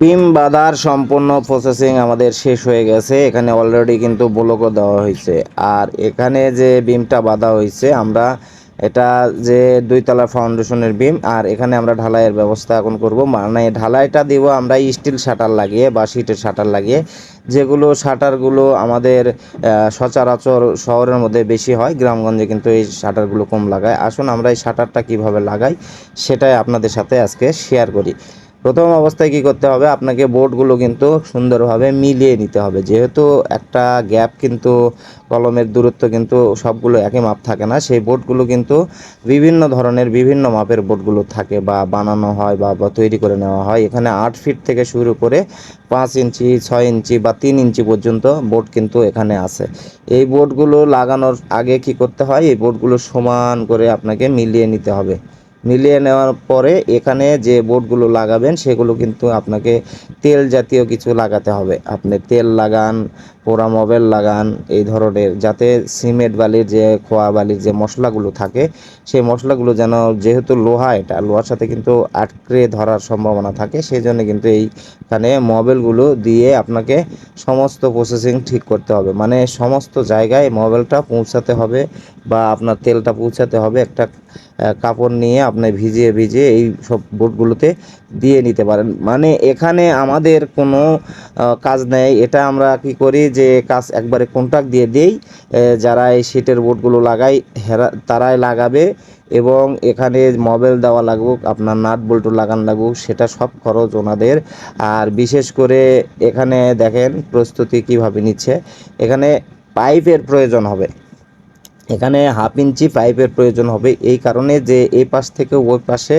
Pym বাঁধার সম্পূর্ণ processing আমাদের শেষ হয়ে গেছে। এখানে অলরেডি কিন্তু ব্লকও দেওয়া হয়েছে। আর এখানে যে বিমটা বাঁধা হয়েছে, আমরা এটা যে দুইতলা ফাউন্ডেশনের বিম আর এখানে আমরা ঢালাইয়ের ব্যবস্থা এখন করব। মানে ঢালাইটা দিব আমরা স্টিল শাটার লাগিয়ে বা শীটের শাটার লাগিয়ে। যেগুলো শাটারগুলো আমাদের সচরাচর শহরের মধ্যে বেশি হয়, গ্রামগঞ্জে কিন্তু এই শাটারগুলো কম লাগায়। আসুন আমরা এই শাটারটা কীভাবে লাগাই, সেটাই আপনাদের সাথে আজকে শেয়ার করি। প্রথম অবস্থায় কি করতে হবে? আপনাকে বোর্ডগুলো কিন্তু সুন্দরভাবে মিলিয়ে নিতে হবে। যেহেতু একটা গ্যাপ কিন্তু, কলমের দূরত্ব কিন্তু সবগুলো একই মাপ থাকে না, সেই বোর্ডগুলো কিন্তু বিভিন্ন ধরনের বিভিন্ন মাপের বোর্ডগুলো থাকে বা বানানো হয় বা তৈরি করে নেওয়া হয়। এখানে আট ফিট থেকে শুরু করে পাঁচ ইঞ্চি, ছয় ইঞ্চি বা তিন ইঞ্চি পর্যন্ত বোর্ড কিন্তু এখানে আছে। এই বোর্ডগুলো লাগানোর আগে কি করতে হয়? এই বোর্ডগুলো সমান করে আপনাকে মিলিয়ে নিতে হবে। মিলিয়ে নেওয়ার পরে এখানে যে বোর্ডগুলো লাগাবেন, সেগুলো কিন্তু আপনাকে তেল জাতীয় কিছু লাগাতে হবে। আপনি তেল লাগান পোড়া মোবাইল লাগান, এই ধরনের, যাতে সিমেন্ট বালির যে খোয়া বালির যে মশলাগুলো থাকে, সেই মশলাগুলো যেন যেহেতু লোহা, এটা লোহার সাথে কিন্তু আটকে ধরার সম্ভাবনা থাকে সেই জন্য কিন্তু এইখানে মোবাইলগুলো দিয়ে আপনাকে সমস্ত প্রসেসিং ঠিক করতে হবে। মানে সমস্ত জায়গায় মোবাইলটা পৌঁছাতে হবে বা আপনার তেলটা পৌঁছাতে হবে, একটা কাপড় নিয়ে আপনি ভিজিয়ে ভিজিয়ে এই সব বোর্ডগুলোতে দিয়ে নিতে পারেন। মানে এখানে আমাদের কোনো কাজ নেই। এটা আমরা কি করি যে কাজ একবারে কন্ট্রাক্ট দিয়ে দেই যারা এই শীটের বোর্ডগুলো লাগাই, হেরা, তারাই লাগাবে এবং এখানে মোবাইল দেওয়া লাগুক, আপনার নাট বল্টু লাগান লাগুক, সেটা সব খরচ ওনাদের। আর বিশেষ করে এখানে দেখেন প্রস্তুতি কীভাবে নিচ্ছে। এখানে পাইপের প্রয়োজন হবে। এখানে হাফ ইঞ্চি পাইপের প্রয়োজন হবে। এই কারণে যে এই পাশ থেকে ওই পাশে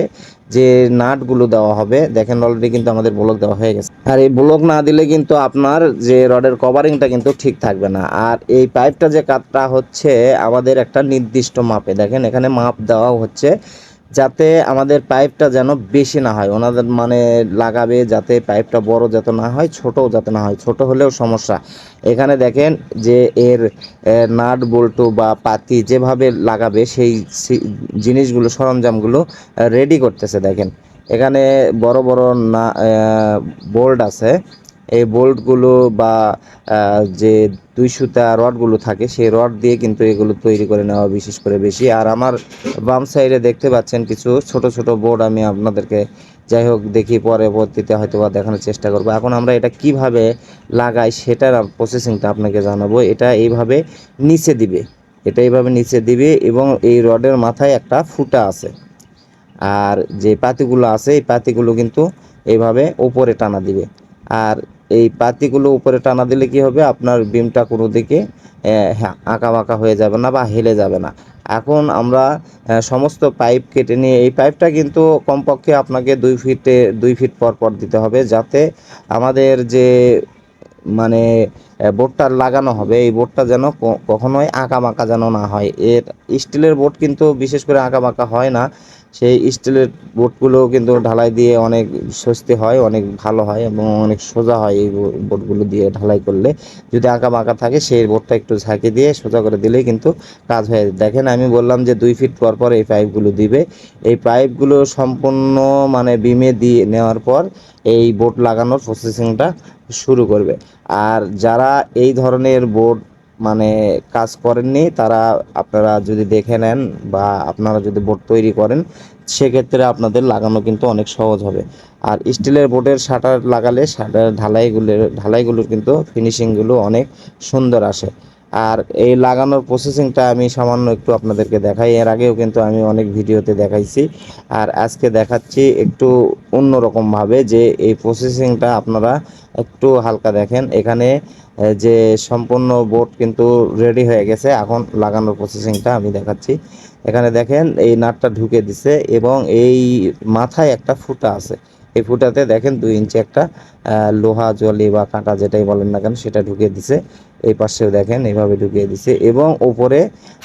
যে নাটগুলো দেওয়া হবে, দেখেন অলরেডি কিন্তু আমাদের ব্লক দেওয়া হয়ে গেছে। আর এই ব্লক না দিলে কিন্তু আপনার যে রডের কভারিংটা কিন্তু ঠিক থাকবে না। আর এই পাইপটা যে কাটটা হচ্ছে, আমাদের একটা নির্দিষ্ট মাপে। দেখেন এখানে মাপ দেওয়া হচ্ছে। যাতে আমাদের পাইপটা যেন বেশি না হয়। ওনাদের মানে লাগাবে যাতে পাইপটা বড় যাতে না হয়, ছোটও যাতে না হয়। ছোট হলেও সমস্যা। এখানে দেখেন যে এর নাট, বল্টু বা পাতি যেভাবে লাগাবে সেই জিনিসগুলো, সরঞ্জামগুলো রেডি করতেছে, দেখেন। এখানে বড় বড় না বোল্ট আছে। এই বোল্টগুলো বা যে দুই সুতা রডগুলো থাকে, সেই রড দিয়ে কিন্তু এগুলো তৈরি করে নেওয়া বিশেষ করে বেশি। আর আমার বাম সাইডে দেখতে পাচ্ছেন কিছু ছোট ছোট বোর্ড আমি আপনাদেরকে যাই হোক দেখি পরবর্তীতে হয়তো বা দেখানোর চেষ্টা করব। এখন আমরা এটা কীভাবে লাগাই সেটার প্রসেসিংটা আপনাকে জানাব। এটা এইভাবে নিচে দিবে। এটা এইভাবে নিচে দিবে এবং এই রডের মাথায় একটা ফুটা আছে। আর যে পাতিগুলো আছে, এই পাতিগুলো কিন্তু এইভাবে ওপরে টানা দিবে। আর এই পাতিগুলো উপরে টানা দিলে কি হবে? আপনার বিমটা কোনো দিকে হ্যাঁ আঁকা বাঁকা হয়ে যাবে না বা হেলে যাবে না। এখন আমরা সমস্ত পাইপ কেটে নিয়ে, এই পাইপটা কিন্তু কমপক্ষে আপনাকে দুই ফিটে, দুই ফিট পর পর দিতে হবে যাতে আমাদের যে মানে বোর্ডটা লাগানো হবে। এই বোর্ডটা যেন কখনোই আঁকা বাঁকা যেন না হয়। এর স্টিলের বোর্ড কিন্তু বিশেষ করে আঁকা বাঁকা হয় না। সেই স্টিলের বোর্ডগুলো কিন্তু ঢালাই দিয়ে অনেক স্বস্তি হয়, অনেক ভালো হয় এবং অনেক সোজা হয় এই বোর্ডগুলো দিয়ে ঢালাই করলে। যদি আঁকা বাঁকা থাকে, সেই বোর্ডটা একটু ঝাঁকি দিয়ে সোজা করে দিলেই কিন্তু কাজ হয়ে দেখেন, আমি বললাম যে দুই ফিট পর পর এই পাইপগুলো দিবে। এই পাইপগুলো সম্পূর্ণ মানে বিমে দিয়ে নেওয়ার পর এই বোর্ড লাগানোর প্রসেসিংটা শুরু করবে। আর যারা এই ধরনের বোর্ড মানে কাজ করেননি, তারা আপনারা যদি দেখে নেন বা আপনারা যদি বোর্ড তৈরি করেন, সেক্ষেত্রে আপনাদের লাগানো কিন্তু অনেক সহজ হবে। আর স্টিলের বোর্ডের শাটার লাগালে শাটার ঢালাইগুলোর ঢালাইগুলোর কিন্তু ফিনিশিংগুলো অনেক সুন্দর আসে। আর এই লাগানোর প্রসেসিংটা আমি সামান্য একটু আপনাদেরকে দেখাই। এর আগেও কিন্তু আমি অনেক ভিডিওতে দেখাইছি। আর আজকে দেখাচ্ছি একটু অন্যরকমভাবে যে এই প্রসেসিংটা আপনারা একটু হালকা দেখেন। এখানে যে সম্পূর্ণ বোর্ড কিন্তু রেডি হয়ে গেছে। এখন লাগানোর প্রসেসিংটা আমি দেখাচ্ছি। এখানে দেখেন এই নাটটা ঢুকে দিছে এবং এই মাথায় একটা ফুটা আছে। এই ফুটাতে দেখেন দুই ইঞ্চি একটা লোহা জলি বা কাঁটা যেটাই বলেন না কেন সেটা ঢুকিয়ে দিছে। এই পাশেও দেখেন এইভাবে ঢুকিয়ে দিছে এবং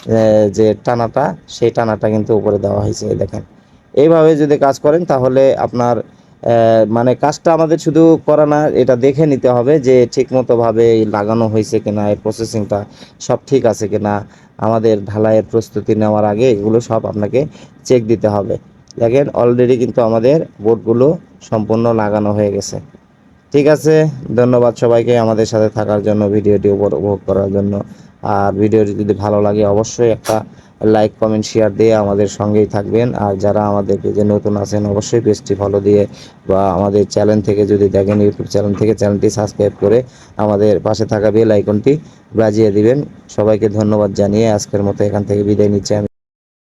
আহ, যে টানাটা সেই টানাটা কিন্তু উপরে দেওয়া হয়েছে দেখেন। এইভাবে যদি কাজ করেন তাহলে আপনার মানে কাজটা আমাদের শুধু করা না, এটা দেখে নিতে হবে যে ঠিকমতো ভাবে লাগানো হয়েছে কিনা, এর প্রসেসিংটা সব ঠিক আছে কিনা। আমাদের ঢালাইয়ের প্রস্তুতি নেওয়ার আগে এগুলো সব আপনাকে চেক দিতে হবে। দেখেন অলরেডি কিন্তু আমাদের বোর্ডগুলো সম্পূর্ণ লাগানো হয়ে গেছে। ঠিক আছে, ধন্যবাদ সবাইকে আমাদের সাথে থাকার জন্য, ভিডিওটি উপভোগ করার জন্য। আর ভিডিওটি যদি ভালো লাগে, অবশ্যই একটা লাইক কমেন্ট শেয়ার দিয়ে আমাদের সঙ্গেই থাকবেন। আর যারা আমাদের পেজে নতুন আছেন, অবশ্যই পেজটি ফলো দিয়ে বা আমাদের চ্যানেল থেকে যদি দেখেন ইউটিউব চ্যানেল থেকে চ্যানেলটি সাবস্ক্রাইব করে আমাদের পাশে থাকা বেল আইকনটি বাজিয়ে দিবেন। সবাইকে ধন্যবাদ জানিয়ে আজকের মতো এখান থেকে বিদায় নিচ্ছি